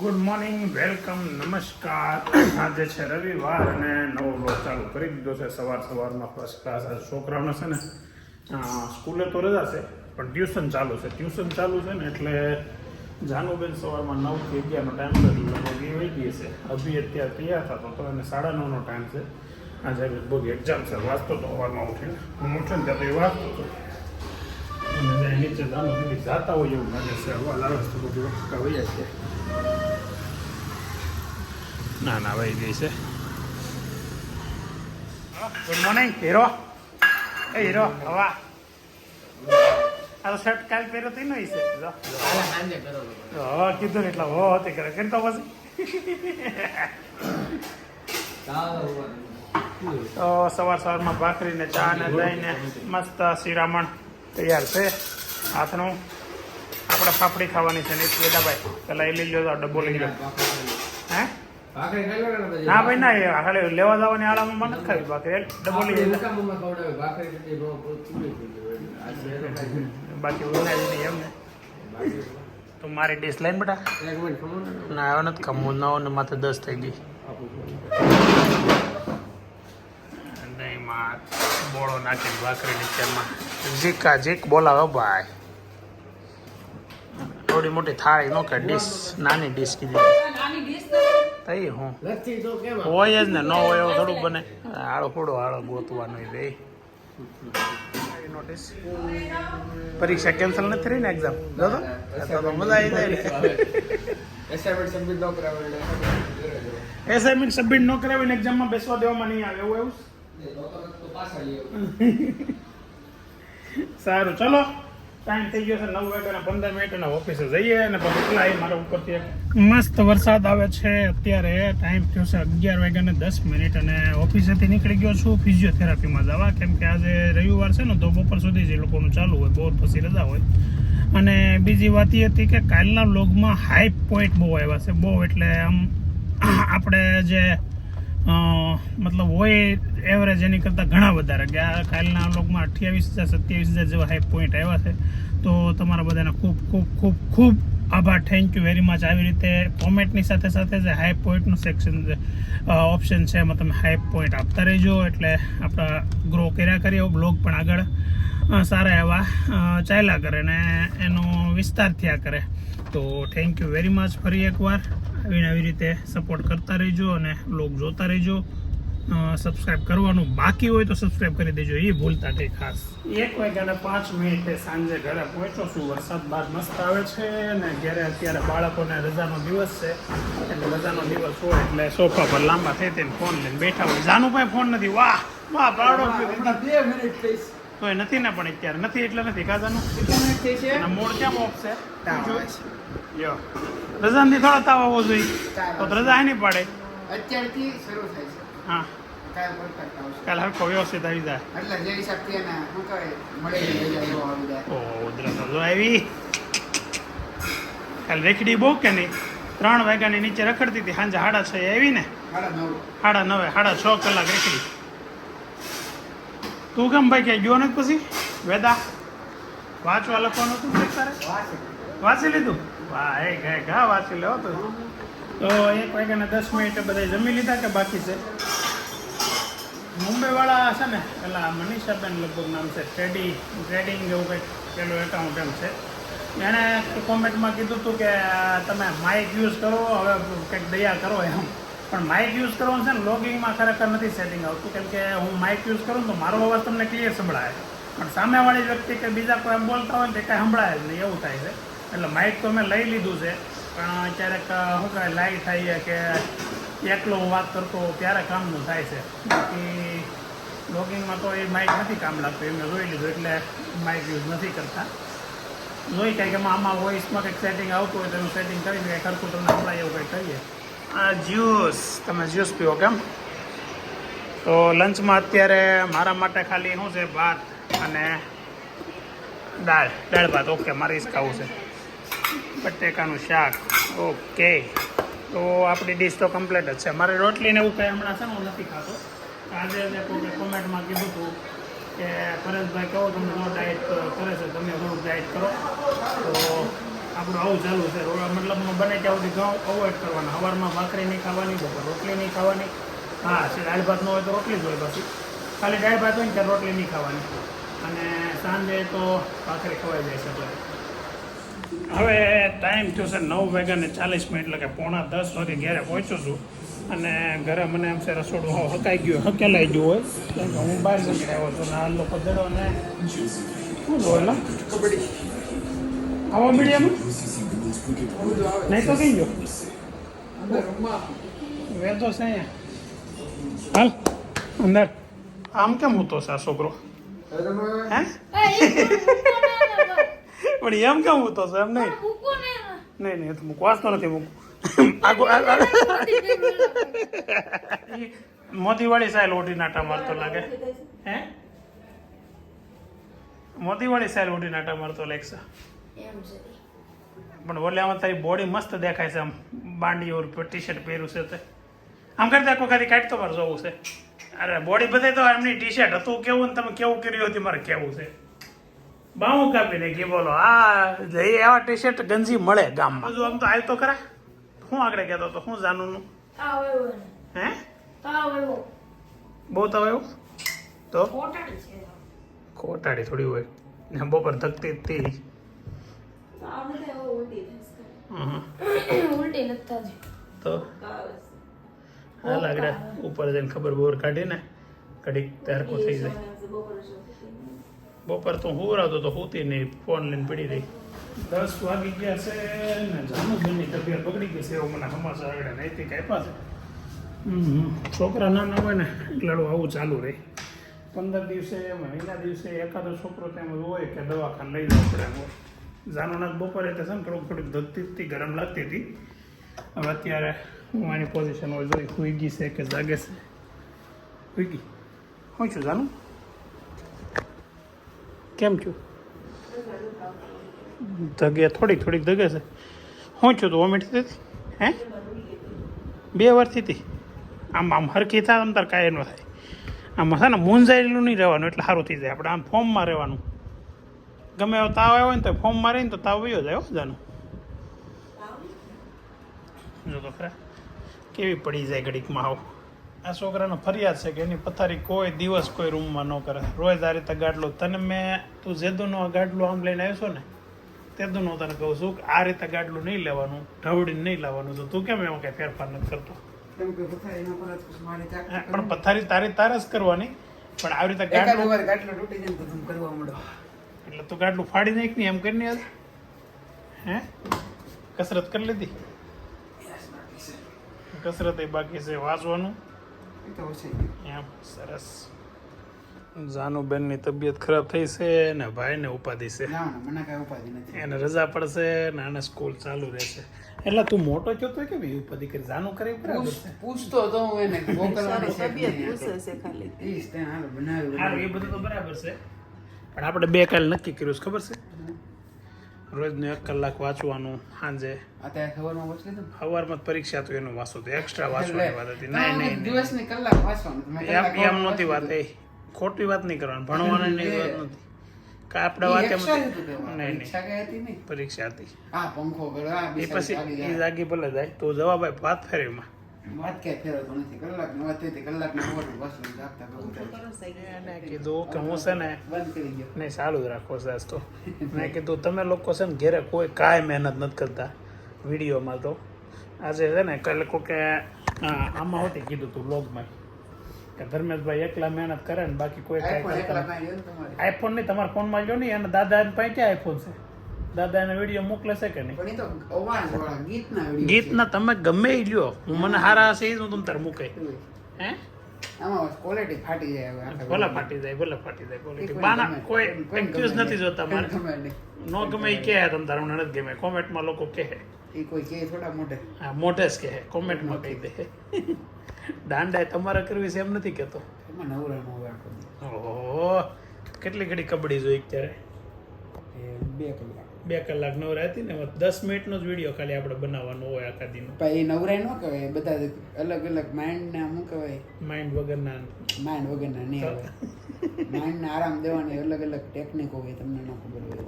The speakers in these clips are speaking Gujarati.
ગુડ મોર્નિંગ વેલકમ નમસ્કાર આજે છે રવિવાર અને નવો બ્લોગ ચાલુ કરી દીધો છે. સવાર સવારમાં ફર્સ્ટ ક્લાસ છોકરાઓને છે ને સ્કૂલે તો રજા છે, પણ ટ્યુશન ચાલુ છે. ટ્યુશન ચાલુ છે ને એટલે જાનુબેન સવારમાં નવથી અગિયારનો ટાઈમ છે લગભગ એ વહી ગઈ છે. અભી અત્યારે તૈયાર થતો તો એને સાડા નવનો ટાઈમ છે. આજે લગભગ એક્ઝામ છે. વાંચતો તો સવારમાં ઉઠીને, હું ઉઠે ને ત્યાં તો એ વાંચતો હતો. અને નીચે જાનુ સુધી જાતા હોય એવું લાગે છે. હવા લાવે છે બધી વખત છે. ના ના ભાઈ ગઈ છે. ગુડ મોર્નિંગ હીરો એ હીરો હવા. આ શર્ટ કાલ પહેરો તો નહીં છે. હવા કીધું એટલે હો તે કરે. કેમ તો પછી? તો સવાર સવારમાં ભાખરીને ચા ને લઈને મસ્ત શિરામણ તૈયાર છે. હાથનું. આપણે ફાફડી ખાવાની છે ને વેદાભાઈ. પેલા એ લઈ લો ડબ્બો લઈ લો હે ના ભાઈ ના એ હાલે લેવા જવાની આળામાં મને નથી ખાવી ભાખરી. ડબોલી બાકી ઉનાળી નહીં એમ ને. તો મારી ડીશ લઈને બેટા. ના. આવ્યો નથી ખમવું નવ ને માથે દસ થઈ ગઈ. દહીંમાં બોળો નાખીને ભાખરી નીચેમાં જીકા જીક બોલાવો ભાઈ. થોડી મોટી થાળી નો કે ડીશ નાની ડીશ કીધી. તઈ હું. હોય જ ને ન હોય એવું થોડુંક બને. આળો ફોડો આળો ગોતવાનો રે નોટિસ પરીક્ષા કેન્સલ નથી રહી ને એક્ઝામ દાદા તો. મજા આવી જાય એસાઇનમેન્ટ સબમિટ ન કરાવીને એક્ઝામમાં બેસવા દેવામાં નહીં આવે એવું એવું? સારું ચલો. ટાઈમ થઈ ગયો છે નવ વાગ્યાના પંદર મિનિટ અને ઓફિસે જઈએ અને પછી પેલા મારા ઉપરથી મસ્ત વરસાદ આવે છે અત્યારે. ટાઈમ થયો છે અગિયાર વાગ્યાને દસ મિનિટ અને ઓફિસેથી નીકળી ગયો છું. ફિઝિયોથેરાપીમાં જવા. કેમ કે આજે રવિવાર છે ને, તો બપોર સુધી જે લોકોનું ચાલુ હોય બપોર પછી રજા હોય. અને બીજી વાત એ હતી કે કાલના લોગમાં હાઈ પોઈન્ટ બહુ આવ્યા છે. બહુ એટલે આમ, આપણે જે મતલબ હોય એવરેજ એની કરતાં ઘણા વધારે. કે આ કાલના લોકમાં અઠ્યાવીસ હજાર, સત્યાવીસ હજાર જેવા હાઈ પોઈન્ટ આવ્યા છે. તો તમારા બધાના ખૂબ ખૂબ ખૂબ ખૂબ આભાર. થેન્ક યુ વેરી મચ આવી રીતે કોમેન્ટની સાથે સાથે જે હાઈ પોઈન્ટનું સેક્શન ઓપ્શન છે એમાં તમે હાઈ પોઈન્ટ આપતા રહેજો. એટલે આપણા ગ્રો કર્યા કરીએ બ્લોગ પણ આગળ સારા એવા ચાલ્યા કરે ને એનો વિસ્તાર થયા કરે. તો થેન્ક યુ વેરી મચ ફરી એકવાર. આવીને આવી રીતે સપોર્ટ કરતા રહેજો અને બ્લોગ જોતા રહેજો. સબસ્ક્રાઇબ કરવાનું બાકી હોય તો સબસ્ક્રાઇબ કરી દેજો એ ભૂલતા નહીં ખાસ. એક વાગ્યાના પાંચ મિનિટે સાંજે ઘરે પહોંચો છું. વરસાદ બહાર મસ્ત આવે છે અને ઘરે અત્યારે બાળકોને રજાનો દિવસ છે એટલે રજાનો દિવસ હોય એટલે સોફા પર લાંબા થઈ થઈને ફોન લઈને બેઠા હોય. જાનું પણ ફોન નથી. વાહ વાહ બાળો. તો એ નથી ને પણ અત્યારે. નથી એટલે નથી કાજાનું મોડ મૂળ કેમ ઓફ છે. યો રજાની થોડો તાવ આવવો જોઈએ. તો રજા નહીં. પડે. અત્યારથી શરૂ થાય છે. હા. કાલ હરખો વ્યવસ્થિત આવી જાય. એટલે જે હિસાબથી એને શું કહેવાય મળી જાય એવો આવી જાય. ઓ ઉધરસ તો આવી. કાલ રેખડી બહુ કે નહીં? ત્રણ વાગ્યાની નીચે રખડતી હતી. સાંજે સાડા છ આવી ને? સાડા નવે. સાડા છ કલાક રેખડી. તું કેમ ભાઈ ક્યાંય ગયો નથી પછી? વેદા? વાંચવા લખવાનું હતું તારે? વાંચી લીધું? વાહ, એ ઘા ઘા વાંચી લેવો તો. તો એક વાગ્યાને દસ મિનિટે બધા જમી લીધા કે બાકી છે? મુંબઈવાળા છે ને, પેલા મનીષાબેન લગભગ નામ છે ટ્રેડિંગ ટ્રેડિંગ જેવું કંઈક પેલું એકાઉન્ટ એમ છે. એણે કોમેન્ટમાં કીધું હતું કે તમે માઇક યુઝ કરો, હવે કંઈક દયા કરો એમ. પણ માઇક યુઝ કરવાનું છે ને લોગિંગમાં ખરેખર નથી સેટિંગ આવતું. કેમ કે હું માઇક યુઝ કરું તો મારો અવાજ તમને ક્લિયર સંભળાય. પણ સામેવાળી વ્યક્તિ કે બીજા કોઈ એમ બોલતા હોય ને, તે કાંઈ સંભળાય જ નહીં, એવું થાય છે. એટલે માઇક તો મેં લઈ લીધું છે, પણ ક્યારેક શું કહેવાય લાઈટ થાય કે એકલો હું વાત કરતો ત્યારે કામનું થાય છે. બાકી લોગિંગમાં તો એ માઇક નથી કામ લાગતું, એ મેં જોઈ લીધું, એટલે માઇક યુઝ નથી કરતા. જોઈ કાંઈ કે એમાં આમાં વોઇસમાં કંઈક સેટિંગ આવતું હોય તો એનું સેટિંગ કરીને દઈએ ખરખું તમને હમણાં એવું કંઈક કહીએ. આ જ્યુસ, તમે જ્યુસ પીવો કેમ? તો લંચમાં અત્યારે મારા માટે ખાલી શું છે? ભાત અને દાળ. દાળ ભાત, ઓકે, મારે જ ખાવું છે. બટેકાનું શાક. ઓકે. તો આપણી ડીશ તો કમ્પ્લીટ જ છે. મારે રોટલીને એવું કંઈ હમણાં છે ને હું નથી ખાતો. આજે કોકે કોમેન્ટમાં કીધું હતું કે પરેશભાઈ કહો તમે નો ડાયટ કરે છે, તમે થોડુંક ડાયટ કરો. તો આપણું આવું ચાલુ છે. મતલબ બને ત્યાં સુધી ઘઉં અવોઇડ કરવાના. સવારમાં ભાખરી નહીં ખાવાની, બપોર રોટલી નહીં ખાવાની. હા દાળ ભાત ન હોય તો રોટલી જ હોય પછી. ખાલી દાળ ભાત હોય ને ત્યારે રોટલી નહીં ખાવાની. અને સાંજે તો ભાખરી ખવાઈ જાય છે એટલે. હવે ટાઈમ થયો છે નવ વાગ્યા ને ચાલીસ મિનિટ એટલે કે પોણા દસ વાગે ઘરે પહોંચું છું. અને ઘરે મને એમ છે રસોડું હકાઈ ગયું હકેલાઈ ગયું હોય. કેમ કે હું બહાર નીકળી આવ્યો છું ને આ લોકો જડો ને શું જોયેલા કબડ્ડી આવા મીડિયામાં? નહીં તો કઈ ગયો? વેતો છે અહીંયા. હાલ અંદર. આમ કેમ હું તો છે આ છોકરો? હે? પણ એમ કેમ હું તો છે? એમ નહીં. નહીં નહીં તો મૂકવાસ તો નથી મૂકું આગો મોદીવાળી સાહેલ ઓઢી નાટા મારતો લાગે. હે? મોતીવાળી સાહેલ ઓઢી નાટા મારતો લાગશે પણ ઓલે આમાં તારી બોડી મસ્ત દેખાય છે આમ. બાંડી ઓર ટી શર્ટ પહેર્યું છે તે. આમ કરતા કોઈ ખાલી કાઢતો મારે જોવું છે. અરે બોડી બધાય તો એમની ટી શર્ટ હતું કેવું ને તમે કેવું કર્યું હતું મારે કેવું છે? બાવું કાપી નાખી બોલો આ એવા ટી શર્ટ ગંજી મળે ગામમાં. બધું આમ તો હાલ તો ખરા. હું આગળ કહેતો તો હું જાનુનું? હે? બહુ તો એવું? તો? ખોટાડી થોડી હોય. ને બપોર ધકતી હતી હમ. ઉલટી તો? હા લાગે ઉપર જઈને ખબર બોર કાઢીને કડીક તહેરકો થઈ જાય. બપોર તો હું આવતો તો હુતી નહીં ફોન લઈને પડી રહી. દસ વાગી ગયા છે ને જાનુબેનની તબિયત બગડી ગઈ છે એવું મને સમાચાર આવડે નૈતિક આપ્યા છે. છોકરા નાના હોય ને એટલે આવું ચાલુ રહે. પંદર દિવસે મહિના દિવસે એકાદો છોકરો તેમ હોય કે દવાખાને લઈ જવું પડે એમ હોય. જાનુના બપોરે તો છે ને થોડુંક થોડીક હતી ગરમ લાગતી હતી. હવે અત્યારે હું આની પોઝિશન હોય જોઈ હુઈ ગઈ છે કે જાગે છે. હુઈ ગઈ. હું છું જાનું કેમ છું? ધગે થોડીક થોડીક ધગે છે. હું છું તું વોમિટ થતી હે? બે વર્ષથી હતી. આમ આમ હરખી થાય આમ તાર કાંઈ ન થાય. આમાં છે ને, મૂંઝાયેલું નહીં રહેવાનું, એટલે સારું થઈ જાય. આપણે આમ ફોર્મમાં રહેવાનું. ગમે એવો તાવ આવ્યો ને તો ફોર્મ રહીને તો તાવ વયો જાય જાનું. જો તો ખરા, કેવી પડી જાય ઘડીકમાં આવો. આ છોકરાનો ફરિયાદ છે કે એની પથારી કોઈ દિવસ કોઈ રૂમમાં ન કરે. રોજ આ રીતે ગાડલો. તને મેં તું જેદુનો ગાડલું આમ લઈને આવ્યો છો ને તેદુનો તને કહું છું કે આ રીતે ગાડલું નહીં લેવાનું ઢવડીને નહીં લાવવાનું. તો તું કેમ એમાં કઈ ફેરફાર નથી કરતો? હા, પણ પથારી તારી તારે જ કરવાની. પણ આવી રીતે ગાડલું એટલે તું ગાડલું ફાડી નાખ ને એમ કરીને આજ હે? કસરત કરી લીધી? કસરત એ બાકી છે. વાંચવાનું? એ તો ઓછી એમ સરસ. જાનુબેનની તબિયત ખરાબ થઈ છે ને ભાઈને ઉપાધિ છે. મને કાંઈ ઉપાધિ નથી. એને રજા પડશે ને આને સ્કૂલ ચાલુ રહેશે. એટલે તું મોટો છો તો કેમ ઉપાધિ કરી? જાનુ કરી પૂછતો તો હું એને મોકલવાની તબિયત પૂછે છે ખાલી. એ બધું તો બરાબર છે. પણ આપણે બે કાલ નક્કી કર્યું છે ખબર છે? રોજનું એક કલાક વાંચવાનું સાંજે. અત્યારે ખબરમાં પૂછ લીધું? સવારમાં પરીક્ષા તો એનું વાંચો તો એક્સ્ટ્રા વાંચવાની વાત હતી. નહીં નહીં દિવસની કલાક વાંચવાનું એમ એમ નહોતી વાત એ ખોટી વાત નહીં કરવાની ભણવાની નહીં વાત નથી કે આપણે વાત એમ. નહીં નહીં. પરીક્ષા હતી પંખો એ પછી એ જાગી ભલે જાય તો જવાબ આપ વાત ફેરવીમાં વાત ક્યાંય ફેરવતો નથી. કલાકની વાત થઈ હતી કલાકની ખબર વાંચવાનું જાગતા બહુ થાય. કરો સાહેબ એને કીધું કે હું છે ને બંધ કરી ગયો નહીં ચાલુ જ રાખો સાસ તો. મેં કીધું તમે લોકો છે ને ઘેરે કોઈ કાંઈ મહેનત નથી કરતા વિડીયોમાં તો. આજે છે ને કાલે કોકે હા, આમાં હોતી કીધું તું બ્લોગમાં કે ધર્મેશભાઈ એકલા મહેનત કરે ને બાકી કોઈ કાંઈ કાંઈ આઈફોન નહીં તમારા ફોનમાં જો નહીં અને દાદા પાસે ક્યાં આઈફોન છે? દાદા એને વીડિયો મોકલે છે કે નહીં? પણ એ તો અવાજ વાળા ગીતના વીડિયો ગીતના તમે ગમે એ લ્યો. હું મને હારા હશે એ જ હું તમ તાર મૂકે. હે? આમાં ક્વોલિટી ફાટી જાય હવે ભલે ફાટી જાય ભલે ફાટી જાય ક્વોલિટી બાના કોઈ એક્સક્યુઝ નથી જોતા મારે. નો ગમે એ કહે તમ તાર મને નથી ગમે. કોમેન્ટમાં લોકો કહે. એ કોઈ કે થોડા મોટે હા મોઢે જ કહે. કોમેન્ટમાં કહી દે. દાંડા તમારે કરવી છે એમ નથી કહેતો. એમાં નવરા હોય આખો ઓહો કેટલી ઘડી કબડ્ડી જોઈ ત્યારે બે કલાક. બે કલાક નવરા હતી ને દસ મિનિટનો જ વીડિયો ખાલી આપણે બનાવવાનો હોય આખા દિન. એ નવરાય ન કહેવાય બધા અલગ અલગ માઇન્ડ ને શું કહેવાય? માઇન્ડ વગરના. માઇન્ડ વગરના નહીં આવે. માઇન્ડ ને આરામ દેવાની અલગ અલગ ટેકનિકો હોય તમને ન ખબર હોય.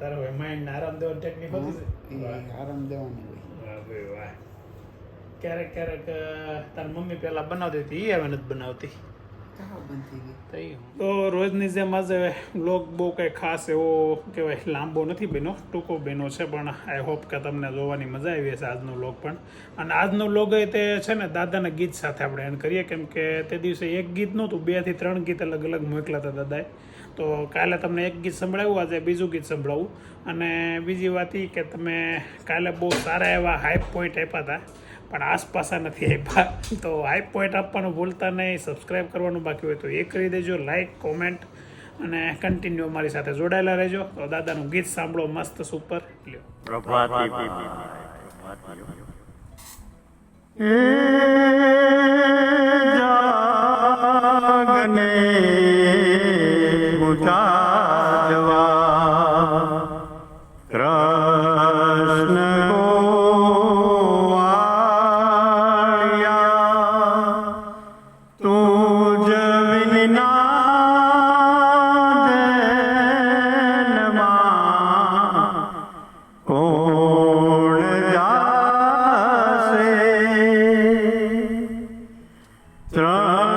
તારો હવે માઇન્ડ આરામ દેવાની ટેકનિક હતી આરામ દેવાની હોય. વાહ વાહ ક્યારેક ક્યારેક તાર તારી મમ્મી પેલા બનાવતી હતી એ હવે નથી બનાવતી. તો રોજની જેમ આજે વ્લોગ બહુ કંઈ ખાસ એવો કહેવાય લાંબો નથી બન્યો ટૂંકો બન્યો છે પણ આઈ હોપ કે તમને જોવાની મજા આવી હશે આજનો વ્લોગ પણ. અને આજનો વ્લોગ તે છે ને દાદાના ગીત સાથે આપણે એન્ડ કરીએ કેમ કે તે દિવસે એક ગીત નહોતું બેથી ત્રણ ગીત અલગ અલગ મોકલા હતા દાદાએ. તો કાલે તમને એક ગીત સંભળાવ્યું આજે બીજું ગીત સંભળાવું. અને બીજી વાત એ કે તમે કાલે બહુ સારા એવા હાઈ પોઈન્ટ આપ્યા હતા. પણ આસપાસા નથી આપ્યા તો હાઈ પોઈન્ટ આપવાનું ભૂલતા નહીં. સબસ્ક્રાઈબ કરવાનું બાકી હોય તો એ કરી દેજો. લાઈક કોમેન્ટ અને કન્ટિન્યુ અમારી સાથે જોડાયેલા રહેજો. તો દાદાનું ગીત સાંભળો મસ્ત સુપર લ્યો. જાગને Ta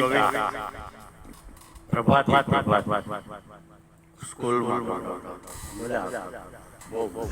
કવિતા. પ્રભાતી પ્રભાત. સ્કૂલમાં મજા. બહુ બહુ.